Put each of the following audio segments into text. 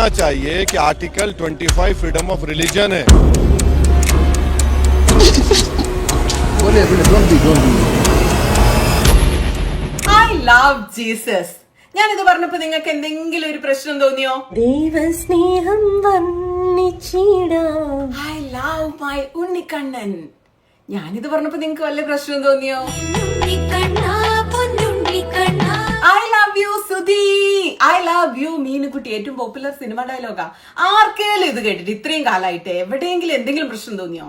समझना चाहिए कि आर्टिकल 25 फ्रीडम ऑफ रिलीजन है बोले बोले don't be don't be I love Jesus ഞാനിത് പറഞ്ഞപ്പോ നിങ്ങൾക്ക് എന്തെങ്കിലും ഒരു പ്രശ്നം തോന്നിയോ ദൈവസ്നേഹം വർണ്ണിച്ചിടാം ഐ ലവ് മൈ ഉണ്ണിക്കണ്ണൻ ഞാനിത് പറഞ്ഞപ്പോ നിങ്ങൾക്ക് വല്ല പ്രശ്നം തോന്നിയോ ഉണ്ണിക്കണ്ണാ, പൊന്നുണ്ണിക്കണ്ണാ. I Love you Sudhi. I love you Meenukutty. ഏറ്റവും പോപ്പുലർ സിനിമ ഡയലോഗാ ആർക്കേലും ഇത് കേട്ടിട്ട് ഇത്രയും കാലമായിട്ട് എവിടെയെങ്കിലും എന്തെങ്കിലും പ്രശ്നം തോന്നിയോ?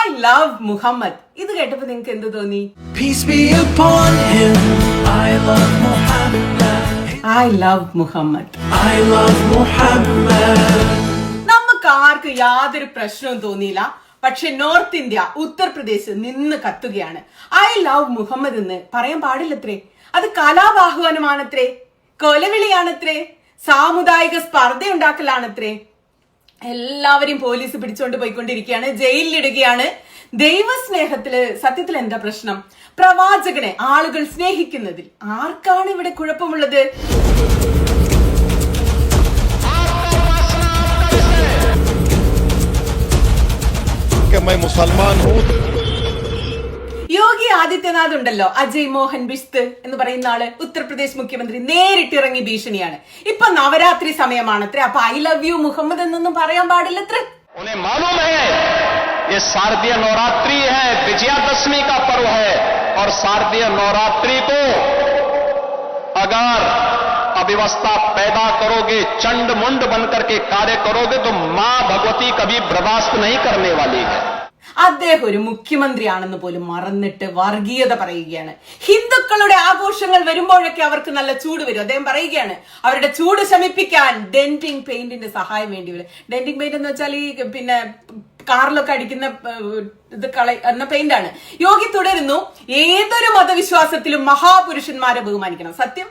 I love Muhammad. ഇത് കേട്ടപ്പോ നിങ്ങൾക്ക് എന്ത് തോന്നി? Peace be upon him. I love Muhammad. I love Muhammad. I love Muhammad. നമുക്ക് ആർക്കും യാതൊരു പ്രശ്നവും തോന്നിയില്ല. പക്ഷെ നോർത്ത് ഇന്ത്യ ഉത്തർപ്രദേശ് നിന്ന് കത്തുകയാണ്. ഐ ലവ് മുഹമ്മദ് എന്ന് പറയാൻ പാടില്ലത്രേ. അത് കലാബാഹ്വാനമാണത്രേ കൊലവിളിയാണത്രേ. സാമുദായിക സ്പർദ്ധ ഉണ്ടാക്കലാണത്രേ എല്ലാവരെയും പോലീസ് പിടിച്ചോണ്ട് പോയിക്കൊണ്ടിരിക്കുകയാണ്. ജയിലിലിടുകയാണ്. ദൈവസ്നേഹത്തിൽ സത്യത്തിൽ എന്താ പ്രശ്നം? പ്രവാചകനെ ആളുകൾ സ്നേഹിക്കുന്നതിൽ ആർക്കാണ് ഇവിടെ കുഴപ്പമുള്ളത്? मैं मुसलमान हूँ യോഗി ആദിത്യനാഥ് ഉണ്ടല്ലോ അജയ് മോഹൻ ബിസ്ത് എന്ന് പറയുന്ന ആള് ഉത്തർപ്രദേശ് മുഖ്യമന്ത്രി നേരിട്ടിറങ്ങി ഭീഷണിയാണ് ഇപ്പൊ നവരാത്രി സമയമാണത്രേ അപ്പൊ ഐ ലവ് യു മുഹമ്മദ് എന്നൊന്നും പറയാൻ പാടില്ലത്രേ उन्हें मालूम है ये शारदीय नवरात्रि है विजयादशमी का पर्व है और शारदीय नवरात्रि को अगर अव्यवस्था पैदा करोगे चंड मुंड बनकर के कार्य करोगे तो मां भगवती कभी बर्दाश्त नहीं करने वाली है അദ്ദേഹം ഒരു മുഖ്യമന്ത്രിയാണെന്ന് പോലും മറന്നിട്ട് വർഗീയത പറയുകയാണ് ഹിന്ദുക്കളുടെ ആഘോഷങ്ങൾ വരുമ്പോഴൊക്കെ അവർക്ക് നല്ല ചൂട് വരും അദ്ദേഹം പറയുകയാണ് അവരുടെ ചൂട് ശമിപ്പിക്കാൻ ഡെന്റിങ് പെയിന്റിന്റെ സഹായം വേണ്ടി വരും ഡെന്റിങ് പെയിന്റ് എന്ന് വെച്ചാൽ ഈ പിന്നെ കാറിലൊക്കെ അടിക്കുന്ന ഏഹ്, ഇത് കള എന്ന പെയിന്റ് ആണ് യോഗി തുടരുന്നു ഏതൊരു മതവിശ്വാസത്തിലും മഹാപുരുഷന്മാരെ ബഹുമാനിക്കണം സത്യം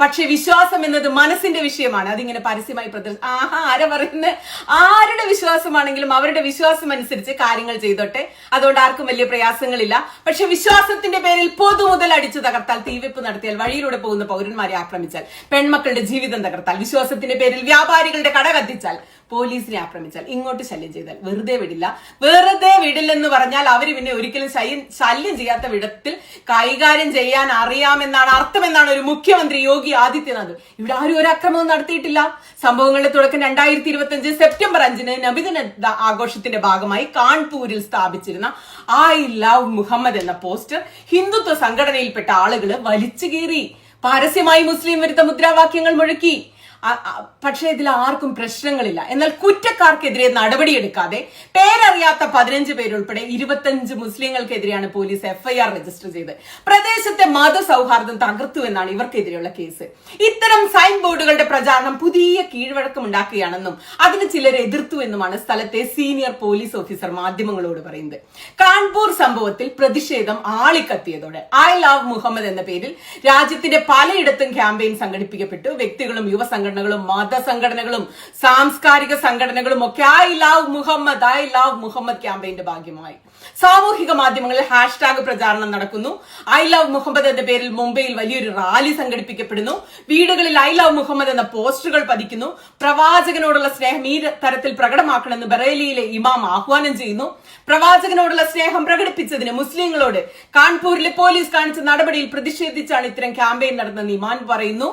പക്ഷെ വിശ്വാസം എന്നത് മനസ്സിന്റെ വിഷയമാണ്. അതിങ്ങനെ പരസ്യമായി പ്രദർശ ആഹാ ആരാ പറയുന്നത് ആരുടെ വിശ്വാസമാണെങ്കിലും അവരുടെ വിശ്വാസം അനുസരിച്ച് കാര്യങ്ങൾ ചെയ്തോട്ടെ. അതുകൊണ്ട് ആർക്കും വലിയ പ്രയാസങ്ങളില്ല. പക്ഷെ വിശ്വാസത്തിന്റെ പേരിൽ പൊതു മുതൽ അടിച്ചു തകർത്താൽ തീവെപ്പ് നടത്തിയാൽ വഴിയിലൂടെ പോകുന്ന പൗരന്മാരെ ആക്രമിച്ചാൽ പെൺമക്കളുടെ ജീവിതം തകർത്താൽ വിശ്വാസത്തിന്റെ പേരിൽ വ്യാപാരികളുടെ കട കത്തിച്ചാൽ പോലീസിനെ ആക്രമിച്ചാൽ ഇങ്ങോട്ട് ശല്യം ചെയ്താൽ വെറുതെ വിടില്ല. വെറുതെ വിടില്ലെന്ന് പറഞ്ഞാൽ അവർ പിന്നെ ഒരിക്കലും ശല്യം ചെയ്യാത്ത വിധത്തിൽ കൈകാര്യം ചെയ്യാൻ അറിയാമെന്നാണ് അർത്ഥമെന്നാണ് ഒരു മുഖ്യമന്ത്രി യോഗി ആദിത്യനാഥ്. ഇവിടെ ആരും ഒരു അക്രമവും നടത്തിയിട്ടില്ല. സംഭവങ്ങളുടെ തുടക്കം രണ്ടായിരത്തി ഇരുപത്തി അഞ്ച് സെപ്റ്റംബർ അഞ്ചിന് നബിദിന ആഘോഷത്തിന്റെ ഭാഗമായി കാൺപൂരിൽ സ്ഥാപിച്ചിരുന്ന ഐ ലവ് മുഹമ്മദ് എന്ന പോസ്റ്റർ ഹിന്ദുത്വ സംഘടനയിൽപ്പെട്ട ആളുകൾ വലിച്ചു കീറി. പരസ്യമായി മുസ്ലിം വിരുദ്ധ മുദ്രാവാക്യങ്ങൾ മുഴക്കി. പക്ഷേ ഇതിൽ ആർക്കും പ്രശ്നങ്ങളില്ല. എന്നാൽ കുറ്റക്കാർക്കെതിരെ നടപടിയെടുക്കാതെ പേരറിയാത്ത പതിനഞ്ച് പേരുൾപ്പെടെ ഇരുപത്തഞ്ച് മുസ്ലിങ്ങൾക്കെതിരെയാണ് പോലീസ് എഫ്ഐആർ രജിസ്റ്റർ ചെയ്തത്. പ്രദേശത്തെ മതസൗഹാർദ്ദം തകർത്തു എന്നാണ് ഇവർക്കെതിരെയുള്ള കേസ്. ഇത്തരം സൈൻ ബോർഡുകളുടെ പ്രചാരണം പുതിയ കീഴ്വഴക്കം ഉണ്ടാക്കുകയാണെന്നും അതിന് ചിലർ എതിർത്തു എന്നുമാണ് സ്ഥലത്തെ സീനിയർ പോലീസ് ഓഫീസർ മാധ്യമങ്ങളോട് പറയുന്നത്. കാൺപൂർ സംഭവത്തിൽ പ്രതിഷേധം ആളിക്കത്തിയതോടെ ഐ ലവ് മുഹമ്മദ് എന്ന പേരിൽ രാജ്യത്തിന്റെ പലയിടത്തും ക്യാമ്പയിൻ സംഘടിപ്പിക്കപ്പെട്ടു. വ്യക്തികളും യുവ സംഘടനകളും മതസംഘടനകളും സാംസ്കാരിക സംഘടനകളും ഒക്കെ I love Muhammad I love Muhammad ക്യാമ്പയിന്റെ ഭാഗ്യമായി. സാമൂഹിക മാധ്യമങ്ങളിൽ ഹാഷ്ടാഗ് പ്രചാരണം നടക്കുന്നു. ഐ ലവ് മുഹമ്മദ് എന്ന പേരിൽ മുംബൈയിൽ വലിയൊരു റാലി സംഘടിപ്പിക്കപ്പെടുന്നു. വീടുകളിൽ ഐ ലവ് മുഹമ്മദ് എന്ന പോസ്റ്ററുകൾ പതിക്കുന്നു. പ്രവാചകനോടുള്ള സ്നേഹം ഈ തരത്തിൽ പ്രകടമാക്കണമെന്ന് ബറേലിയിലെ ഇമാം ആഹ്വാനം ചെയ്യുന്നു. പ്രവാചകനോടുള്ള സ്നേഹം പ്രകടിപ്പിച്ചതിന് മുസ്ലിങ്ങളോട് കാൺപൂരിലെ പോലീസ് കാണിച്ച നടപടിയിൽ പ്രതിഷേധിച്ചാണ് ഇത്തരം ക്യാമ്പയിൻ നടന്നതെന്ന് ഇമാൻ പറയുന്നു.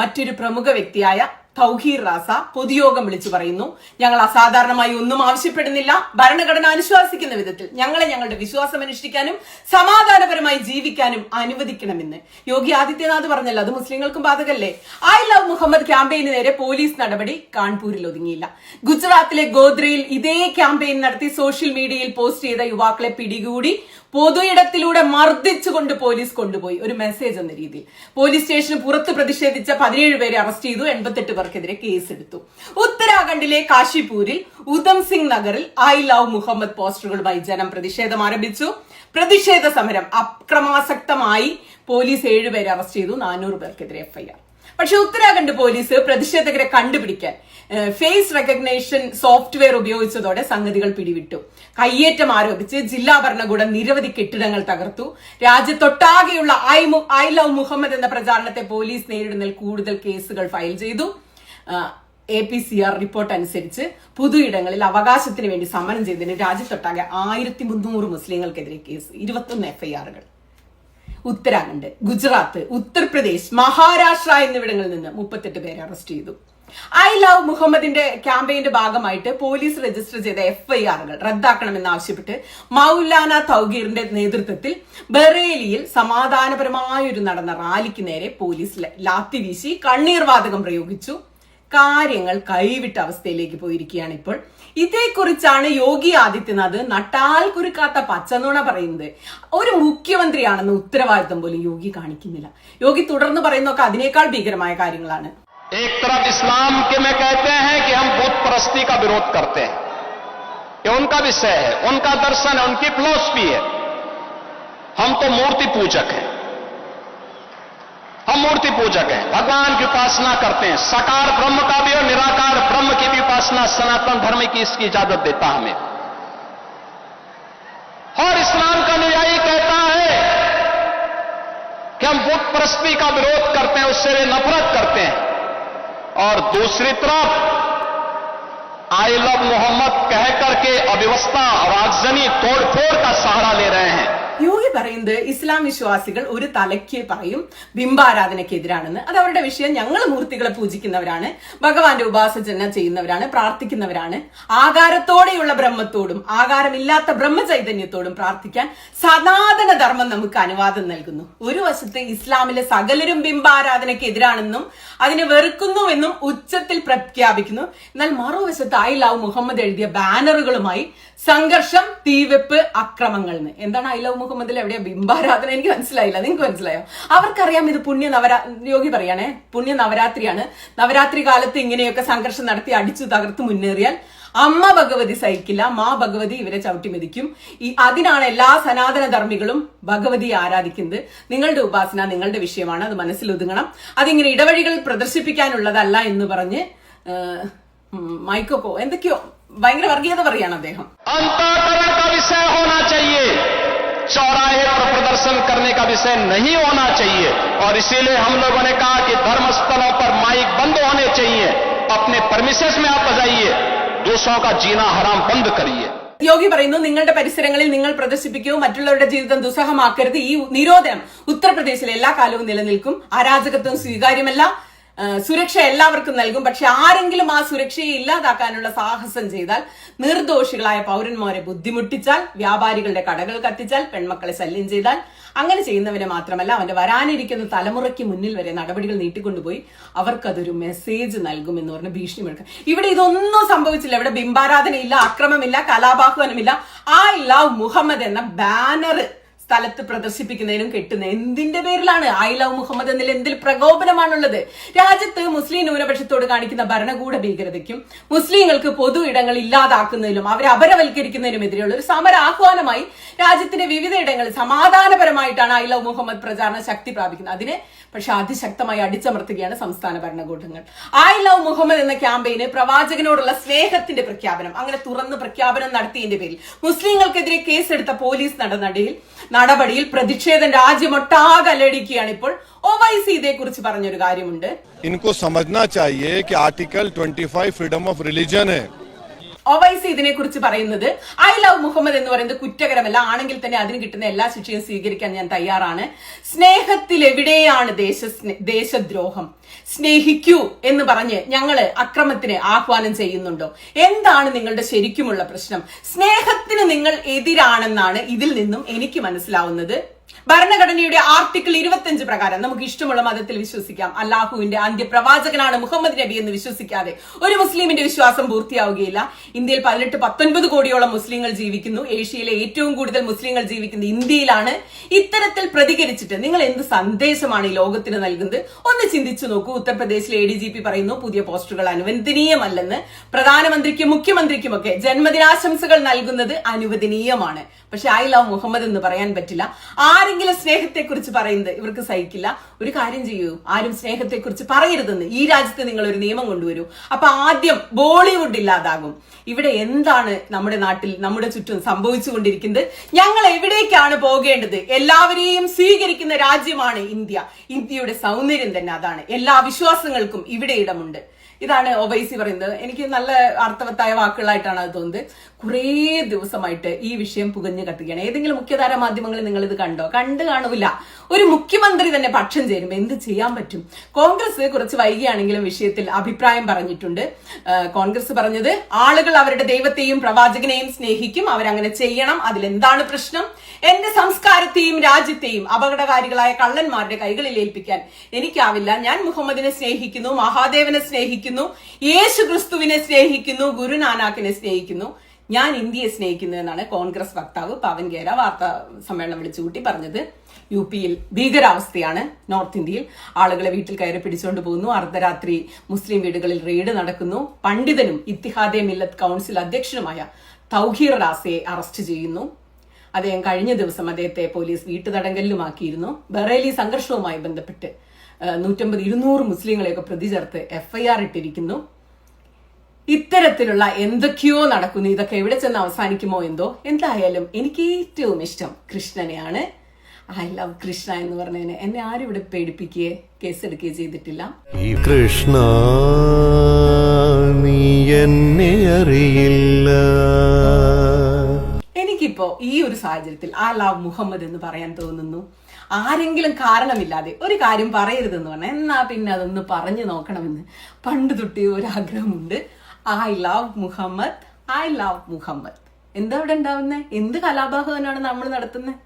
മറ്റൊരു പ്രമുഖ വ്യക്തിയായ തൗഹീർ റാസ പൊതുയോഗം വിളിച്ചു പറയുന്നു. ഞങ്ങൾ അസാധാരണമായി ഒന്നും ആവശ്യപ്പെടുന്നില്ല. ഭരണഘടന അനുശാസിക്കുന്ന വിധത്തിൽ ഞങ്ങളെ ഞങ്ങളുടെ വിശ്വാസം അനുഷ്ഠിക്കാനും സമാധാനപരമായി ജീവിക്കാനും അനുവദിക്കണമെന്ന്. യോഗി ആദിത്യനാഥ് പറഞ്ഞല്ലോ അത് മുസ്ലിങ്ങൾക്കും ബാധകല്ലേ? ഐ ലവ് മുഹമ്മദ് ക്യാമ്പയിന് നേരെ പോലീസ് നടപടി കാൺപൂരിൽ ഒതുങ്ങിയില്ല. ഗുജറാത്തിലെ ഗോദ്രയിൽ ഇതേ ക്യാമ്പയിൻ നടത്തി സോഷ്യൽ മീഡിയയിൽ പോസ്റ്റ് ചെയ്ത യുവാക്കളെ പിടികൂടി. പൊതുയിടത്തിലൂടെ മർദ്ദിച്ചുകൊണ്ട് പോലീസ് കൊണ്ടുപോയി. ഒരു മെസ്സേജ് എന്ന രീതിയിൽ. പോലീസ് സ്റ്റേഷന് പുറത്ത് പ്രതിഷേധിച്ച പതിനേഴ് പേരെ അറസ്റ്റ് ചെയ്തു. എൺപത്തെട്ട് പേർക്കെതിരെ കേസെടുത്തു. ഉത്തരാഖണ്ഡിലെ കാശിപൂരിൽ ഉധം സിംഗ് നഗറിൽ ഐ ലവ് മുഹമ്മദ് പോസ്റ്ററുകളുമായി ജനം പ്രതിഷേധം ആരംഭിച്ചു. പ്രതിഷേധ സമരം അക്രമാസക്തമായി പോലീസ് ഏഴുപേരെ അറസ്റ്റ് ചെയ്തു. നാനൂറ് പേർക്കെതിരെ എഫ്ഐആർ പക്ഷെ ഉത്തരാഖണ്ഡ് പോലീസ് പ്രതിഷേധകരെ കണ്ടുപിടിക്കാൻ ഫേസ് റെക്കഗ്നേഷൻ സോഫ്റ്റ്വെയർ ഉപയോഗിച്ചതോടെ സംഗതികൾ പിടിവിട്ടു. കയ്യേറ്റം ആരോപിച്ച് ജില്ലാ ഭരണകൂടം നിരവധി കെട്ടിടങ്ങൾ തകർത്തു. രാജ്യത്തൊട്ടാകെയുള്ള ഐ ഐ ലവ് മുഹമ്മദ് എന്ന പ്രചാരണത്തെ പോലീസ് നേരിടുന്നതിൽ കൂടുതൽ കേസുകൾ ഫയൽ ചെയ്തു. A P C R report അനുസരിച്ച് പൊതുയിടങ്ങളിൽ അവകാശത്തിന് വേണ്ടി സമരം ചെയ്തതിന് രാജ്യത്തൊട്ടാകെ ആയിരത്തി മുന്നൂറ് മുസ്ലിങ്ങൾക്കെതിരെ കേസ്. ഇരുപത്തൊന്ന് എഫ്ഐആറുകൾ ഉത്തരാഖണ്ഡ് ഗുജറാത്ത് ഉത്തർപ്രദേശ് മഹാരാഷ്ട്ര എന്നിവിടങ്ങളിൽ നിന്ന് മുപ്പത്തെട്ട് പേരെ അറസ്റ്റ് ചെയ്തു. ഐ ലവ് മുഹമ്മദിന്റെ ക്യാമ്പയിന്റെ ഭാഗമായിട്ട് പോലീസ് രജിസ്റ്റർ ചെയ്ത എഫ്ഐആറുകൾ റദ്ദാക്കണമെന്നാവശ്യപ്പെട്ട് മൗലാന തൗഗീറിന്റെ നേതൃത്വത്തിൽ ബറേലിയിൽ സമാധാനപരമായ ഒരു നടന്ന റാലിക്ക് നേരെ പോലീസ് ലാത്തി വീശി കണ്ണീർവാതകം പ്രയോഗിച്ചു. കാര്യങ്ങൾ കൈവിട്ട അവസ്ഥയിലേക്ക് പോയിരിക്കുകയാണ് ഇപ്പോൾ. ഇതേക്കുറിച്ചാണ് യോഗി ആദിത്യനാഥ് നട്ടാൽ കുരുക്കാത്ത പച്ചനുണ പറയുന്നത്. ഒരു മുഖ്യമന്ത്രിയാണെന്ന് ഉത്തരവാദിത്തം പോലും യോഗി കാണിക്കുന്നില്ല. യോഗി തുടർന്ന് പറയുന്നതൊക്കെ അതിനേക്കാൾ ഭീകരമായ കാര്യങ്ങളാണ്. एक तरफ़ इस्लाम के में कहते हैं कि हम बुद्ध परस्ती का विरोध करते हैं। ये उनका विषय है, उनका दर्शन है, उनकी फिलोसफी है। हम तो मूर्ति पूजक हैं। हम मूर्ति पूजक हैं। भगवान की उपासना करते हैं। साकार ब्रह्म का भी और निराकार ब्रह्म की भी उपासना सनातन धर्म की इसकी इजाज़त देता हमें। और इस्लाम का अनुयायी कहता है कि हम बुद्ध परस्ती का विरोध करते हैं, उससे नफरत करते हैं। और दूसरी तरफ़ आई लव मोहम्मद कह करके अव्यवस्था और आगजनी तोड़फोड़ का सहारा ले रहे हैं। യോഗി പറയുന്നത് ഇസ്ലാം വിശ്വാസികൾ ഒരു തലയ്ക്ക് പറയും ബിംബാരാധനയ്ക്കെതിരാണെന്ന്. അത് അവരുടെ വിഷയം. ഞങ്ങൾ മൂർത്തികളെ പൂജിക്കുന്നവരാണ്. ഭഗവാന്റെ ഉപാസന ചെയ്യുന്നവരാണ്. പ്രാർത്ഥിക്കുന്നവരാണ്. ആകാരത്തോടെയുള്ള ബ്രഹ്മത്തോടും ആകാരമില്ലാത്ത ബ്രഹ്മചൈതന്യത്തോടും പ്രാർത്ഥിക്കാൻ സനാതന ധർമ്മം നമുക്ക് അനുവാദം നൽകുന്നു. ഒരു വശത്ത് ഇസ്ലാമിലെ സകലരും ബിംബാരാധനയ്ക്ക് എതിരാണെന്നും അതിനെ വെറുക്കുന്നുവെന്നും ഉച്ചത്തിൽ പ്രഖ്യാപിക്കുന്നു. എന്നാൽ മറുവശത്ത് ഐ ലവ് മുഹമ്മദ് എഴുതിയ ബാനറുകളുമായി സംഘർഷം തീവെപ്പ് അക്രമങ്ങൾ എന്താണ് ഐ ലവ് മുഹമ്മദിൽ എവിടെയാ ബിംബാരാധന? എനിക്ക് മനസ്സിലായില്ല. നിങ്ങൾക്ക് മനസ്സിലായോ? അവർക്കറിയാം ഇത് പുണ്യ നവരാ യോഗി പറയാണേ. പുണ്യ നവരാത്രിയാണ്. നവരാത്രി കാലത്ത് ഇങ്ങനെയൊക്കെ സംഘർഷം നടത്തി അടിച്ചു തകർത്ത് മുന്നേറിയാൽ അമ്മ ഭഗവതി സഹിക്കില്ല. മാ ഭഗവതി ഇവരെ ചവിട്ടി മെതിക്കും. ഈ അതിനാണ് എല്ലാ സനാതന ധർമ്മികളും ഭഗവതിയെ ആരാധിക്കുന്നത്. നിങ്ങളുടെ ഉപാസന നിങ്ങളുടെ വിഷയമാണ്. അത് മനസ്സിൽ ഒതുങ്ങണം. അതിങ്ങനെ ഇടവഴികൾ പ്രദർശിപ്പിക്കാനുള്ളതല്ല എന്ന് പറഞ്ഞ് മൈക്കോക്കോ എന്തൊക്കെയോ ഭയങ്കര വർഗീയത പറയാണ് അദ്ദേഹം. चौराहे पर प्रदर्शन करने का विषय नहीं होना चाहिए और इसीलिए हम लोगों ने कहा कि धर्म स्थलों पर माइक बंद होने चाहिए अपने परमिशंस में आप बजाइए दूसरों का जीना हराम बंद करिए യോഗി പറയുന്നു നിങ്ങളുടെ പരിസരങ്ങളിൽ നിങ്ങൾ പ്രദർശിപ്പിക്കൂ മറ്റുള്ളവരുടെ ജീവിതം ദുസ്സഹമാക്കരുത് ഈ നിരോധനം ഉത്തർപ്രദേശിൽ എല്ലാ കാലവും നിലനിൽക്കും അരാജകത്വം സ്വീകാര്യമല്ല ആ, സുരക്ഷ എല്ലാവർക്കും നൽകും. പക്ഷെ ആരെങ്കിലും ആ സുരക്ഷയെ ഇല്ലാതാക്കാനുള്ള സാഹസം ചെയ്താൽ നിർദോഷികളായ പൗരന്മാരെ ബുദ്ധിമുട്ടിച്ചാൽ വ്യാപാരികളുടെ കടകൾ കത്തിച്ചാൽ പെൺമക്കളെ ശല്യം ചെയ്താൽ അങ്ങനെ ചെയ്യുന്നവരെ മാത്രമല്ല അവന്റെ വരാനിരിക്കുന്ന തലമുറയ്ക്ക് മുന്നിൽ വരെ നടപടികൾ നീട്ടിക്കൊണ്ടുപോയി അവർക്കതൊരു മെസ്സേജ് നൽകുമെന്ന് പറഞ്ഞ് ഭീഷണി മുഴക്കും ഇവിടെ ഇതൊന്നും സംഭവിച്ചില്ല. ഇവിടെ ബിംബാരാധനയില്ല അക്രമമില്ല കലാപാഹ്വാനമില്ല. ഐ ലവ് മുഹമ്മദ് എന്ന ബാനർ സ്ഥലത്ത് പ്രദർശിപ്പിക്കുന്നതിനും കെട്ടുന്ന എന്തിന്റെ പേരിലാണ് ഐ ലവ് മുഹമ്മദ് എന്നതിൽ എന്തിൽ പ്രകോപനമാണുള്ളത്? രാജ്യത്ത് മുസ്ലിം ന്യൂനപക്ഷത്തോട് കാണിക്കുന്ന ഭരണകൂട ഭീകരതയ്ക്കും മുസ്ലിങ്ങൾക്ക് പൊതു ഇടങ്ങൾ ഇല്ലാതാക്കുന്നതിലും അവരെ അപരവൽക്കരിക്കുന്നതിനും എതിരെയുള്ള ഒരു സമര ആഹ്വാനമായി രാജ്യത്തിന്റെ വിവിധ ഇടങ്ങളിൽ സമാധാനപരമായിട്ടാണ് ഐ ലവ് മുഹമ്മദ് പ്രചാരണം ശക്തി പ്രാപിക്കുന്നത്. അതിനെ പക്ഷെ അതിശക്തമായി അടിച്ചമർത്തുകയാണ് സംസ്ഥാന ഭരണകൂടങ്ങൾ. ഐ ലവ് മുഹമ്മദ് എന്ന ക്യാമ്പയിന് പ്രവാചകനോടുള്ള സ്നേഹത്തിന്റെ പ്രഖ്യാപനം അങ്ങനെ തുറന്ന് പ്രഖ്യാപനം നടത്തിയതിന്റെ പേരിൽ മുസ്ലിങ്ങൾക്കെതിരെ കേസെടുത്ത പോലീസ് നടപടിയിൽ നടപടിയിൽ പ്രതിഷേധം രാജ്യമൊട്ടാകെ അലടിക്കുകയാണ് ഇപ്പോൾ ഒവൈസി ഇതേക്കുറിച്ച് പറഞ്ഞൊരു കാര്യമുണ്ട്. ഇൻകോ സമജ്നാ Chahiye article twenty five freedom of religion Owaisi ഇതിനെ കുറിച്ച് പറയുന്നത് ഐ ലവ് മുഹമ്മദ് എന്ന് പറയുന്നത് കുറ്റകരമല്ല. ആണെങ്കിൽ തന്നെ അതിന് കിട്ടുന്ന എല്ലാ ശിക്ഷയും സ്വീകരിക്കാൻ ഞാൻ തയ്യാറാണ്. സ്നേഹത്തിൽ എവിടെയാണ് ദേശ ദേശദ്രോഹം? സ്നേഹിക്കൂ എന്ന് പറഞ്ഞ് ഞങ്ങൾ അക്രമത്തിന് ആഹ്വാനം ചെയ്യുന്നുണ്ടോ? എന്താണ് നിങ്ങളുടെ ശരിക്കുമുള്ള പ്രശ്നം? സ്നേഹത്തിന് നിങ്ങൾ എതിരാണെന്നാണ് ഇതിൽ നിന്നും എനിക്ക് മനസ്സിലാവുന്നത്. ഭരണഘടനയുടെ ആർട്ടിക്കിൾ ഇരുപത്തിയഞ്ച് പ്രകാരം നമുക്ക് ഇഷ്ടമുള്ള മതത്തിൽ വിശ്വസിക്കാം. അല്ലാഹുവിന്റെ അന്ത്യപ്രവാചകനാണ് മുഹമ്മദ് നബി എന്ന് വിശ്വസിക്കാതെ ഒരു മുസ്ലിമിന്റെ വിശ്വാസം പൂർത്തിയാവുകയില്ല. ഇന്ത്യയിൽ പതിനെട്ട് പത്തൊൻപത് കോടിയോളം മുസ്ലിങ്ങൾ ജീവിക്കുന്നു. ഏഷ്യയിലെ ഏറ്റവും കൂടുതൽ മുസ്ലിങ്ങൾ ജീവിക്കുന്ന ഇന്ത്യയിലാണ്. ഇത്തരത്തിൽ പ്രതികരിച്ചിട്ട് നിങ്ങൾ എന്ത് സന്ദേശമാണ് ഈ ലോകത്തിന് നൽകുന്നത്? ഒന്ന് ചിന്തിച്ചു നോക്കൂ. ഉത്തർപ്രദേശിലെ എ ഡി ജി പി പറയുന്നു പുതിയ പോസ്റ്റുകൾ അനുവദനീയമല്ലെന്ന്. പ്രധാനമന്ത്രിക്കും മുഖ്യമന്ത്രിക്കുമൊക്കെ ജന്മദിനാശംസകൾ നൽകുന്നത് അനുവദനീയമാണ്. പക്ഷെ ഐ ലവ് മുഹമ്മദ് എന്ന് പറയാൻ പറ്റില്ല. ആരെങ്കിലും ആരെങ്കിലും സ്നേഹത്തെ കുറിച്ച് പറയുന്നത് ഇവർക്ക് സഹിക്കില്ല. ഒരു കാര്യം ചെയ്യൂ. ആരും സ്നേഹത്തെ കുറിച്ച് പറയരുതെന്ന്. ഈ രാജ്യത്ത് നിങ്ങൾ ഒരു നിയമം കൊണ്ടുവരൂ. അപ്പൊ ആദ്യം ബോളിവുഡ് ഇല്ലാതാകും. ഇവിടെ എന്താണ് നമ്മുടെ നാട്ടിൽ നമ്മുടെ ചുറ്റും സംഭവിച്ചുകൊണ്ടിരിക്കുന്നത്? ഞങ്ങൾ എവിടേക്കാണ് പോകേണ്ടത്? എല്ലാവരെയും സ്വീകരിക്കുന്ന രാജ്യമാണ് ഇന്ത്യ. ഇന്ത്യയുടെ സൗന്ദര്യം തന്നെ അതാണ്. എല്ലാ വിശ്വാസങ്ങൾക്കും ഇവിടെ ഇടമുണ്ട്. ഇതാണ് ഒബൈസി പറയുന്നത്. എനിക്ക് നല്ല അർത്ഥവത്തായ വാക്കുകളായിട്ടാണ് അത് തോന്നുന്നത്. കുറേ ദിവസമായിട്ട് ഈ വിഷയം പുകഞ്ഞു കത്തുകയാണ്. ഏതെങ്കിലും മുഖ്യധാര മാധ്യമങ്ങളിൽ നിങ്ങൾ ഇത് കണ്ടോ? കണ്ടു കാണൂല. ഒരു മുഖ്യമന്ത്രി തന്നെ പക്ഷം ചേരുമ്പോൾ എന്ത് ചെയ്യാൻ പറ്റും? കോൺഗ്രസ് കുറച്ച് വൈകിയാണെങ്കിലും വിഷയത്തിൽ അഭിപ്രായം പറഞ്ഞിട്ടുണ്ട്. കോൺഗ്രസ് പറഞ്ഞത് ആളുകൾ അവരുടെ ദൈവത്തെയും പ്രവാചകനെയും സ്നേഹിക്കും അവരങ്ങനെ ചെയ്യണം. അതിലെന്താണ് പ്രശ്നം? എന്റെ സംസ്കാരത്തെയും രാജ്യത്തെയും അപകടകാരികളായ കള്ളന്മാരുടെ കൈകളിൽ ഏൽപ്പിക്കാൻ എനിക്കാവില്ല. ഞാൻ മുഹമ്മദിനെ സ്നേഹിക്കുന്നു മഹാദേവനെ സ്നേഹിക്കുന്നു യേശു ക്രിസ്തുവിനെ സ്നേഹിക്കുന്നു ഗുരുനാനാക്കിനെ സ്നേഹിക്കുന്നു. ഞാൻ ഇന്ത്യയെ സ്നേഹിക്കുന്നു എന്നാണ് കോൺഗ്രസ് വക്താവ് പവൻ ഖേര വാർത്താ സമ്മേളനം വിളിച്ചു കൂട്ടി പറഞ്ഞത്. യു പിയിൽ ഭീകരാവസ്ഥയാണ് നോർത്ത് ഇന്ത്യയിൽ. ആളുകളെ വീട്ടിൽ കയറി പിടിച്ചുകൊണ്ട് പോകുന്നു. അർദ്ധരാത്രി മുസ്ലിം വീടുകളിൽ റെയ്ഡ് നടക്കുന്നു. പണ്ഡിതനും ഇത്തിഹാദെ മില്ലത്ത് കൗൺസിൽ അധ്യക്ഷനുമായ തൗഹീർ റാസയെ അറസ്റ്റ് ചെയ്യുന്നു. അദ്ദേഹം കഴിഞ്ഞ ദിവസം അദ്ദേഹത്തെ പോലീസ് വീട്ടുതടങ്കലിലുമാക്കിയിരുന്നു. ബറേലി സംഘർഷവുമായി ബന്ധപ്പെട്ട് നൂറ്റമ്പത് ഇരുന്നൂറ് മുസ്ലിങ്ങളെയൊക്കെ പ്രതി ചേർത്ത് എഫ്ഐആർ ഇട്ടിരിക്കുന്നു. ഇത്തരത്തിലുള്ള എന്തൊക്കെയോ നടക്കുന്നു. ഇതൊക്കെ എവിടെ ചെന്ന് അവസാനിക്കുമോ എന്തോ? എന്തായാലും എനിക്ക് ഏറ്റവും ഇഷ്ടം കൃഷ്ണനെയാണ്. ഐ ലവ് കൃഷ്ണ എന്ന് പറഞ്ഞതിന്. എന്നെ ആരും ഇവിടെ പേടിപ്പിക്കുകയെ കേസെടുക്കുകയോ ചെയ്തിട്ടില്ല. കൃഷ്ണ നീ എന്നെ അറിയില്ല. എനിക്കിപ്പോ ഈ ഒരു സാഹചര്യത്തിൽ ആ ലവ് മുഹമ്മദ് എന്ന് പറയാൻ തോന്നുന്നു. ആരെങ്കിലും കാരണമില്ലാതെ ഒരു കാര്യം പറയരുതെന്ന് പറഞ്ഞാൽ എന്നാ പിന്നെ അതൊന്ന് പറഞ്ഞു നോക്കണമെന്ന് പണ്ട് തൊട്ടേ ഒരു ആഗ്രഹമുണ്ട് I love Muhammad I love Muhammad എന്താ ഇവിടെ ഉണ്ടാവുന്നത് എന്ത് കലാപാഹവനാണ് നമ്മൾ നടത്തുന്നത്